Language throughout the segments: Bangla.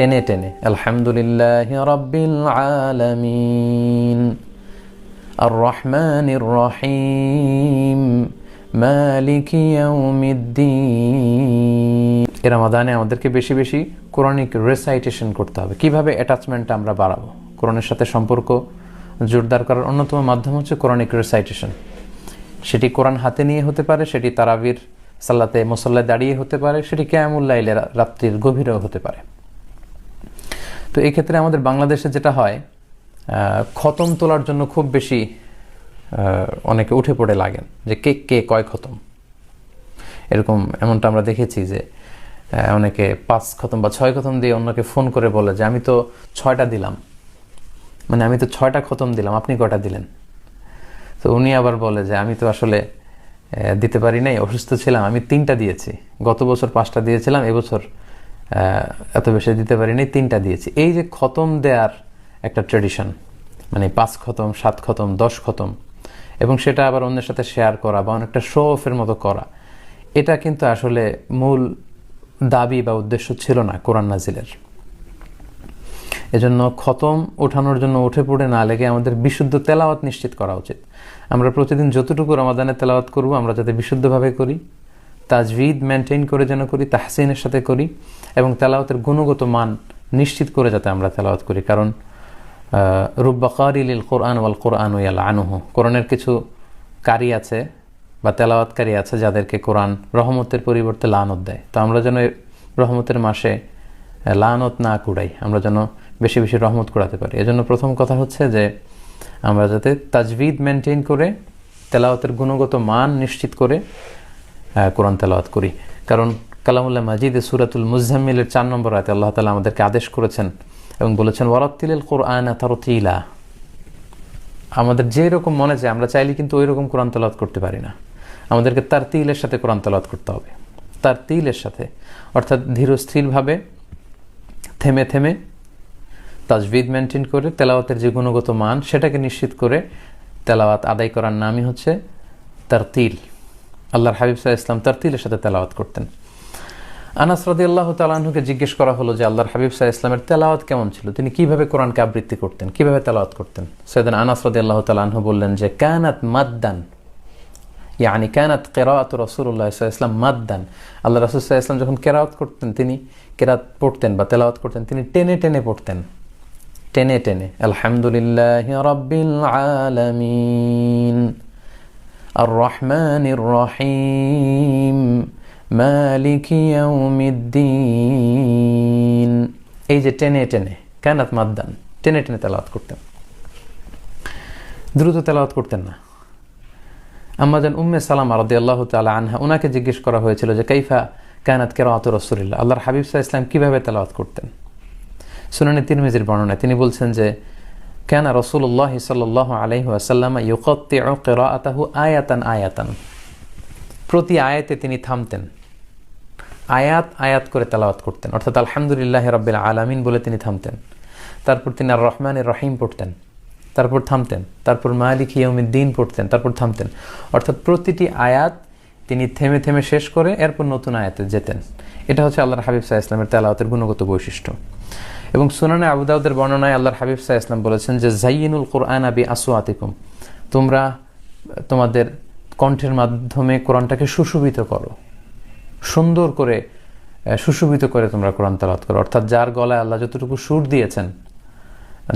টেনে টেনে, আলহামদুলিল্লাহ রব্বিল আলামিন আর রহমানির রহিম, মালিক ইয়াউমিদ্দিন। এ রমাদানে আমাদেরকে বেশি বেশি কোরআনিক রেসাইটেশন করতে হবে। কীভাবে অ্যাটাচমেন্টটা আমরা বাড়াবো? কোরআনের সাথে সম্পর্ক জোরদার করার অন্যতম মাধ্যম হচ্ছে কোরআনিক রেসাইটেশন সেটি কোরআন হাতে নিয়ে হতে পারে, সেটি তারাবির সাল্লাতে মুসল্লায় দাঁড়িয়ে হতে পারে, সেটি ক্যামুল্লাইলে রাত্রির গভীরেও হতে পারে। তো এই ক্ষেত্রে আমাদের বাংলাদেশে যেটা হয় খতম তোলার জন্য খুব বেশি অনেকে উঠে পড়ে লাগেন যে কে কে কয় খতম। এরকম এমনটা আমরা দেখেছি যে অনেকে পাঁচ খতম বা ছয় খতম দিয়ে অন্যকে ফোন করে বলে যে, আমি তো ছয়টা দিলাম। মানে আমি তো ছয়টা খতম দিলাম, আপনি কটা দিলেন? তো উনি আবার বলে যে, আমি তো আসলে দিতে পারি নাই, অসুস্থ ছিলাম, আমি তিনটা দিয়েছি। গত বছর পাঁচটা দিয়েছিলাম, এবছর এত বেশি দিতে পারি নাই তিনটা দিয়েছি। এই যে খতম দেওয়ার একটা ট্রেডিশন মানে পাঁচ খতম, সাত খতম, দশ খতম, এবং সেটা আবার অন্যের সাথে শেয়ার করা বা অনেকটা শো অফের মতো করা, এটা কিন্তু আসলে মূল দাবি বা উদ্দেশ্য ছিল না কোরআন নাজিলের। এজন্য খতম ওঠানোর জন্য উঠে পড়ে না লেগে আমাদের বিশুদ্ধ তেলাওয়াত নিশ্চিত করা উচিত। আমরা প্রতিদিন যতটুকু রমাদানে তেলাওয়াত করব, আমরা যাতে বিশুদ্ধভাবে করি। তাজভিদ মেনটেন করে যেন করি, তাহসিনের সাথে করি, এবং তেলাওয়াতের গুণগত মান নিশ্চিত করে যাতে আমরা তেলাওয়াত করি। কারণ রুব্বা কারিল কোরআন ওয়াল কোরআন ওয়াল আনুহু কোরআনের কিছু কারি আছে বা তেলাওয়াতকারী আছে যাদেরকে কোরআন রহমতের পরিবর্তে লানত দেয়। তো আমরা যেন রহমতের মাসে লানত না কুড়াই, আমরা যেন বেশি বেশি রহমত কুড়াতে পারি। এজন্য প্রথম কথা হচ্ছে যে, আমরা যাতে তাজভিদ মেনটেন করে, তেলাওয়াতের গুণগত মান নিশ্চিত করে কোরআন তেলাওয়াত করি। কারণ কালামুল্লাহ মাজিদ সুরাতুল মুজাম্মিলের চার নম্বর আয়তে আল্লাহ তালা আমাদেরকে আদেশ করেছেন এবং বলেছেন ওয়ারাত্তিল কোরআন তারতিলা আমাদের যে রকম মনে যায় আমরা চাইলে কিন্তু ওই রকম কোরআন তেলাওয়াত করতে পারি না। আমাদেরকে তার তিলের সাথে কোরআন তেলাওয়াত করতে হবে। তার তিলের সাথে। অর্থাৎ ধীর স্থিরভাবে থেমে থেমে তাজবিদ মেনটেন করে তেলাওয়াতের যে গুণগত মান, সেটাকে নিশ্চিত করে তেলাওয়াত আদায় করার নামই হচ্ছে তার তিল আল্লাহর হাবিব সাহা ইসলাম তার তিলের সাথে তেলাওয়াত করতেন। আনাস রদি আল্লাহ তালাহুকে জিজ্ঞেস করা হলো যে আল্লাহর হাবিব সাহা ইসলামের তেলাওয়াত কেমন ছিল? তিনি কীভাবে কোরআনকে আবৃত্তি করতেন? কীভাবে তেলাওয়াত করতেন? সৈয়দিন আনাস রদি আল্লাহ তালাহু বললেন যে, কানাত মাদ্দান। ইয়ানি কানাত কেরাত রসুল্লাহ ইসলাম মাদ্দান। আল্লাহ রসুল ইসলাম যখন কেরাওয়াত করতেন, তিনি কেরাত পড়তেন বা তেলাওয়াত করতেন, তিনি টেনে টেনে পড়তেন। টেনে টেনে, আলহামদুলিল্লাহ রব্বিল আলামিন। আর রহমানির রহিম মালিক ইয়াউমিদ্দিন এই যে টেনে টেনে, কানাত মাদ্দান, টেনে টেনে তেলাওয়াত করতেন। দ্রুত তেলাওয়াত করতেন না। আম্মাজান উম্মে সালাম আরদি আল্লাহ তালা আনহা ওনাকে জিজ্ঞেস করা হয়েছিল যে, কাইফা কায়নাত কেরাত রসুলিল্লাহ? আল্লাহর হাবিব সাহা ইসলাম কীভাবে তেলাওয়াত করতেন? সুনানি তিরমিজির বর্ণনায় তিনি বলছেন যে কেন রসুল্লাহ সাল্লাহ আলহি আসাল্লাম ইউকত্তে কেরাতাহু আয়াতান আয়াতান প্রতি আয়াতে তিনি থামতেন। আয়াত আয়াত করে তেলাওয়াত করতেন। অর্থাৎ আলহামদুলিল্লাহ রব্বিল আলামিন বলে তিনি থামতেন। তারপর তিনি আর রহমানের রহিম পড়তেন। তারপর থামতেন। তারপর মালিক ইয়মিদ্দিন পড়তেন। তারপর থামতেন। অর্থাৎ প্রতিটি আয়াত তিনি থেমে থেমে শেষ করে এরপর নতুন আয়াতে যেতেন। এটা হচ্ছে আল্লাহর হাবিব সাহা ইসলামের তেলাওয়াতের গুণগত বৈশিষ্ট্য। এবং সুনানে আবুদাউদের বর্ণনায় আল্লাহর হাবিব সাহা ইসলাম বলেছেন যে জাইনুল কোরআন আবি আসু আতিকুম তোমরা তোমাদের কণ্ঠের মাধ্যমে কোরআনটাকে সুশোভিত করো। সুন্দর করে সুশোভিত করে তোমরা কোরআন তেলাওয়াত করো। অর্থাৎ যার গলায় আল্লাহ যতটুকু সুর দিয়েছেন,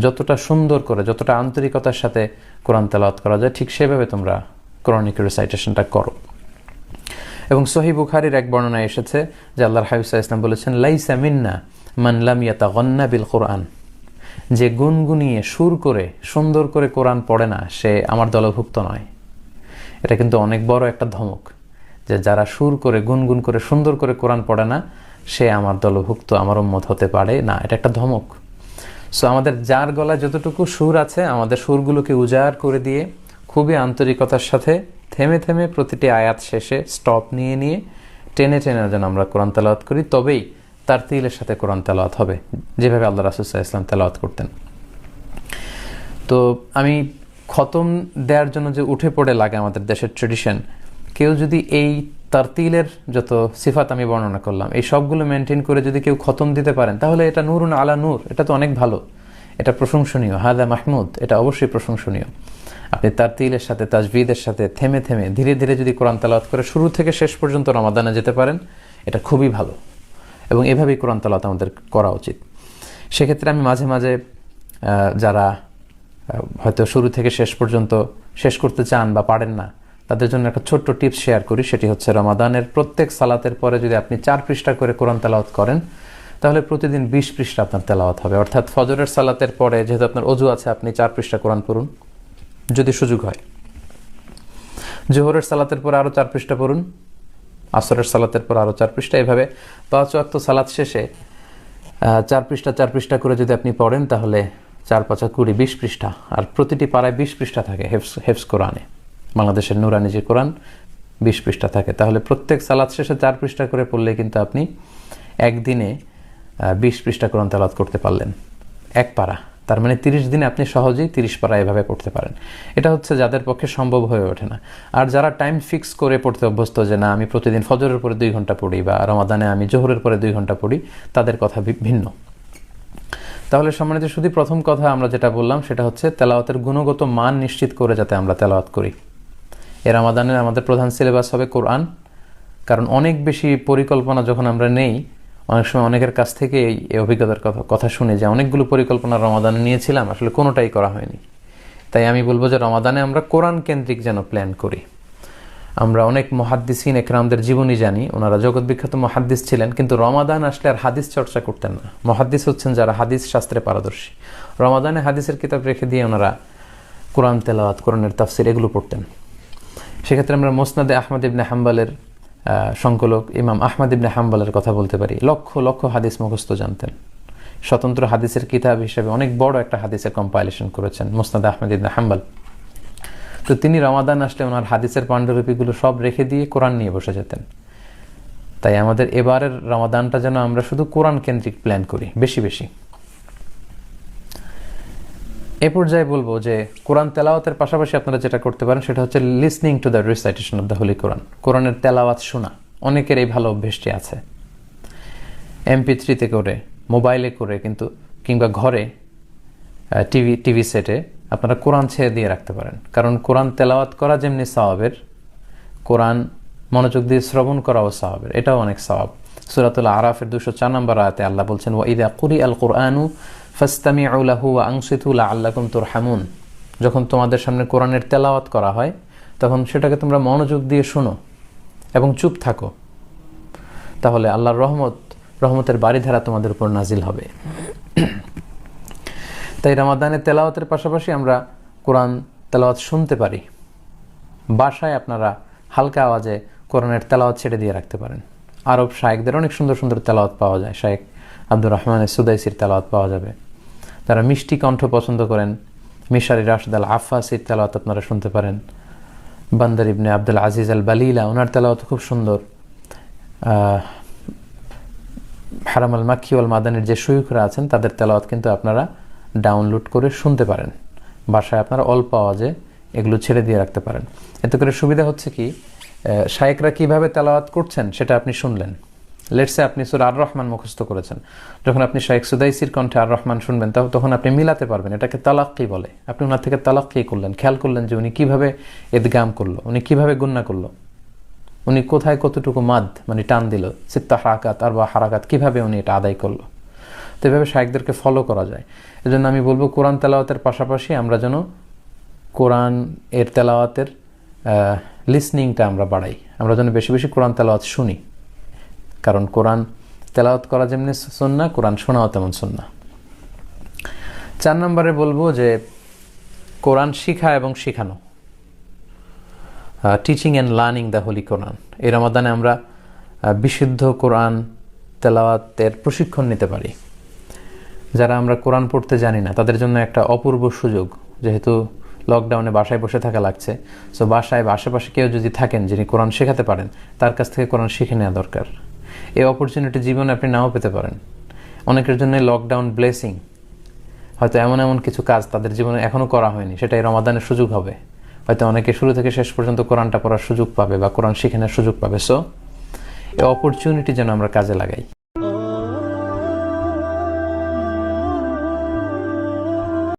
যতটা সুন্দর করে, যতটা আন্তরিকতার সাথে কোরআন তেলাওয়াত করা যায়, ঠিক সেভাবে তোমরা কোরআনিক রেসাইটেশনটা করো। এবং সহি বুখারির এক বর্ণনায় এসেছে যে, আল্লাহর হাবিসা ইসলাম বলেছেন, লাইসা মিন্না মানলাম ইয়াতা বিল কোরআন। যে গুনগুনিয়ে সুর করে, সুন্দর করে কোরআন পড়ে না, সে আমার দলভুক্ত নয়। এটা কিন্তু অনেক বড় একটা ধমক যে যারা সুর করে, গুনগুন করে, সুন্দর করে কোরআন পড়ে না, সে আমার দলভুক্ত, আমার উম্মত হতে পারে না। এটা একটা ধমক। সো আমাদের যার গলায় যতটুকু সুর আছে, আমাদের সুরগুলোকে উজাড় করে দিয়ে খুবই আন্তরিকতার সাথে থেমে থেমে প্রতিটি আয়াত শেষে স্টপ নিয়ে নিয়ে টেনে টেনে যেন আমরা কোরআন তেলাওয়াত করি। তবেই তার তিলের সাথে কোরআন তেলাওয়াত হবে, যেভাবে আল্লাহ রাসুসাহ ইসলাম তেলাওয়াত করতেন। তো আমি খতম দেওয়ার জন্য যে উঠে পড়ে লাগে আমাদের দেশের ট্রেডিশন কেউ যদি এই তারতিলের যত সিফাত আমি বর্ণনা করলাম, এই সবগুলো মেনটেন করে যদি কেউ খতম দিতে পারেন, তাহলে এটা নূরুন আলা নূর, এটা তো অনেক ভালো। এটা প্রশংসনীয়। হাদা মাহমুদ, এটা অবশ্যই প্রশংসনীয়। আপনি তারতিলের সাথে, তাজবিদের সাথে থেমে থেমে ধীরে ধীরে যদি কোরআন তালাওয়াত করে শুরু থেকে শেষ পর্যন্ত রমাদানে যেতে পারেন, এটা খুবই ভালো। এবং এভাবেই কোরআন তালাওয়াত আমাদের করা উচিত। সেক্ষেত্রে আমি মাঝে মাঝে যারা হয়তো শুরু থেকে শেষ পর্যন্ত শেষ করতে চান বা পারেন না, তাদের জন্য একটা ছোট্ট টিপস শেয়ার করি, সেটি হচ্ছে রমাদানের প্রত্যেক সালাতের পরে যদি আপনি চার পৃষ্ঠা করে কোরআন তেলাওয়াত করেন, তাহলে প্রতিদিন বিশ পৃষ্ঠা আপনার তেলাওয়াত হবে। অর্থাৎ ফজরের সালাতের পরে যেহেতু আপনার অজু আছে, আপনি চার পৃষ্ঠা কোরআন পড়ুন, যদি সুযোগ হয়। জোহরের সালাতের পরে আরও চার পৃষ্ঠা পড়ুন আসরের সালাতের পর আরও চার পৃষ্ঠা। এভাবে পাঁচ ওয়াক্ত সালাত শেষে চার পৃষ্ঠা চার পৃষ্ঠা করে যদি আপনি পড়েন, তাহলে চার পাঁচা কুড়ি, বিশ পৃষ্ঠা। আর প্রতিটি পাড়ায় বিশ পৃষ্ঠা থাকে হেফস হেফস কোরআনে। বাংলাদেশের নুরানি যে কোরআন, বিশ পৃষ্ঠা থাকে। তাহলে প্রত্যেক সালাদ শেষে চার পৃষ্ঠা করে পড়লে কিন্তু আপনি একদিনে বিশ পৃষ্ঠা কোরআন তালাত করতে পারলেন। এক পারা তার মানে তিরিশ দিনে আপনি সহজেই তিরিশ পারা এভাবে পড়তে পারেন। এটা হচ্ছে যাদের পক্ষে সম্ভব হয়ে ওঠে না। আর যারা টাইম ফিক্স করে পড়তে অভ্যস্ত যে, না, আমি প্রতিদিন ফজরের পরে দুই ঘণ্টা পড়ি বা রমাদানে আমি জোহরের পরে দুই ঘণ্টা পড়ি, তাদের কথা ভিন্ন। তাহলে সম্মানিত শুধু প্রথম কথা আমরা যেটা বললাম সেটা হচ্ছে তেলাওয়াতের গুণগত মান নিশ্চিত করে যাতে আমরা তেলাওয়াত করি। এ রামাদানের আমাদের প্রধান সিলেবাস হবে কোরআন। কারণ অনেক বেশি পরিকল্পনা যখন আমরা নেই অনেক সময় অনেকের কাছ থেকে এই অভিজ্ঞতার কথা কথা শুনে যে অনেকগুলো পরিকল্পনা রমাদানে নিয়েছিলাম, আসলে কোনোটাই করা হয়নি। তাই আমি বলব যে রমাদানে আমরা কোরআন কেন্দ্রিক যেন প্ল্যান করি। আমরা অনেক মহাদ্দিসিন একরামদের জীবনী জানি, ওনারা জগৎ বিখ্যাত মহাদ্দিস ছিলেন, কিন্তু রমাদান আসলে আর হাদিস চর্চা করতেন না। মহাদ্দিস হচ্ছেন যারা হাদিস শাস্ত্রে পারদর্শী। রমাদানে হাদিসের কিতাব রেখে দিয়ে ওনারা কোরআন তেলাওয়াত, কোরআনের তাফসির এগুলো পড়তেন। সেক্ষেত্রে আমরা মোসনাদে আহমদ ইবনে হাম্বালের সংকলক ইমাম আহমদ ইবনে হাম্বালের কথা বলতে পারি। লক্ষ লক্ষ হাদিস মুখস্থ জানতেন। স্বতন্ত্র হাদিসের কিতাব হিসেবে অনেক বড় একটা হাদিসের কম্পাইলেশন করেছেন মোসনাদ আহমদ ইবনে হাম্বাল। তো তিনি রমাদান আসলে ওনার হাদিসের পাণ্ডুলিপিগুলো সব রেখে দিয়ে কোরআন নিয়ে বসে যেতেন। তাই আমাদের এবারের রমাদানটা যেন আমরা শুধু কোরআন কেন্দ্রিক প্ল্যান করি, বেশি বেশি। এ পর্যায়ে বলব যে কোরআন তেলাওয়াতের পাশাপাশি আপনারা যেটা করতে পারেন সেটা হচ্ছে listening to the recitation of the holy Quran কোরআনের তেলাওয়াত শোনা। অনেকের এই ভালো অভ্যেসটি আছে। এমপি থ্রিতে করে মোবাইলে করে, কিন্তু কিংবা ঘরে টিভি টিভি সেটে আপনারা কোরআন ছেড়ে দিয়ে রাখতে পারেন। কারণ কোরআন তেলাওয়াত করা যেমনি সওয়াবের, কোরআন মনোযোগ দিয়ে শ্রবণ করাও সওয়াবের। এটাও অনেক সওয়াব। সুরাতুল আরাফের দুশো চার নম্বর আয়াতে আল্লাহ বলছেন, ওয়া ইদা কুরি আল কোরআনু ফাস্তামিউ লাহু ওয়া আংসিতু লাআল্লাকুম তুরহামুন। যখন তোমাদের সামনে কোরআনের তেলাওয়াত করা হয়, তখন সেটাকে তোমরা মনোযোগ দিয়ে শোনো এবং চুপ থাকো। তাহলে আল্লাহর রহমত, রহমতের বাড়িধারা তোমাদের উপর নাজিল হবে। তাই রামাদানের তেলাওয়াতের পাশাপাশি আমরা কোরআন তেলাওয়াত শুনতে পারি। বাসায় আপনারা হালকা আওয়াজে কোরআনের তেলাওয়াত ছেড়ে দিয়ে রাখতে পারেন। আরব শায়েকদের অনেক সুন্দর সুন্দর তেলাওয়াত পাওয়া যায় শায়েক আব্দুর রহমানের সুদাইসির তেলাওয়াত পাওয়া যাবে। যারা মিষ্টি কণ্ঠ পছন্দ করেন, মিশারি রাশদ আল আফাসির তেলাওয়াত আপনারা শুনতে পারেন। বান্দার ইবনে আব্দুল আজিজ আল বালিলা, ওনার তেলাওয়াত খুব সুন্দর। হারাম আল মাক্ষি আল মাদানের যে সৈয়করা আছেন, তাদের তেলাওয়াত কিন্তু আপনারা ডাউনলোড করে শুনতে পারেন। বাসায় আপনারা অল্প আওয়াজে এগুলো ছেড়ে দিয়ে রাখতে পারেন। এতে করে সুবিধা হচ্ছে কি শায়েকরা কীভাবে তেলাওয়াত করছেন, সেটা আপনি শুনলেন। লেটসে আপনি সুর আর রহমান মুখস্থ করেছেন। যখন আপনি শায়েক সুদাইসির কণ্ঠে আর রহমান শুনবেন তখন আপনি মিলাতে পারবেন, এটাকে তালাক্কি বলে। আপনি ওনার থেকে তালাক্কি করলেন, খেয়াল করলেন যে উনি কীভাবে এদগাম করল, উনি কীভাবে গুন্না করল। উনি কোথায় কতটুকু মাদ মানে টান দিল, সিত্তা হারাকাত আর বা হারাকাত, কীভাবে উনি এটা আদায় করল। তো এভাবে শায়েকদেরকে ফলো করা যায়। এজন্য আমি বলব কোরআন তেলাওয়াতের পাশাপাশি আমরা যেন কোরআন এর তেলাওয়াতের লিসনিংটা আমরা বাড়াই। আমরা যেন বেশি বেশি কোরআন তেলাওয়াত শুনি। কারণ কোরআন তেলাওয়াত করা যেমনি সুন্না কোরআন শোনাও তেমন সুন্না চার নম্বরে বলব যে কোরআন শিখা এবং শিখানো। Teaching and learning the holy Quran এই রমাদানে আমরা বিশুদ্ধ কোরআন তেলাওয়াতের প্রশিক্ষণ নিতে পারি। যারা আমরা কোরআন পড়তে জানি না, তাদের জন্য একটা অপূর্ব সুযোগ। যেহেতু লকডাউনে বাসায় বসে থাকা লাগছে সো বাসায় বা আশেপাশে কেউ যদি থাকেন, যিনি কোরআন শেখাতে পারেন, তার কাছ থেকে কোরআন শিখে নেওয়া দরকার। এই অপরচুনিটি জীবনে আপনি নাও পেতে পারেন। অনেকের জন্য লকডাউন ব্লেসিং হয়তো এমন এমন কিছু কাজ তাদের জীবনে এখনও করা হয়নি, সেটাই রমাদানের সুযোগ হবে। হয়তো অনেকে শুরু থেকে শেষ পর্যন্ত কোরআনটা পড়ার সুযোগ পাবে বা কোরআন শিখানোর সুযোগ পাবে। সো এই অপরচুনিটি যেন আমরা কাজে লাগাই।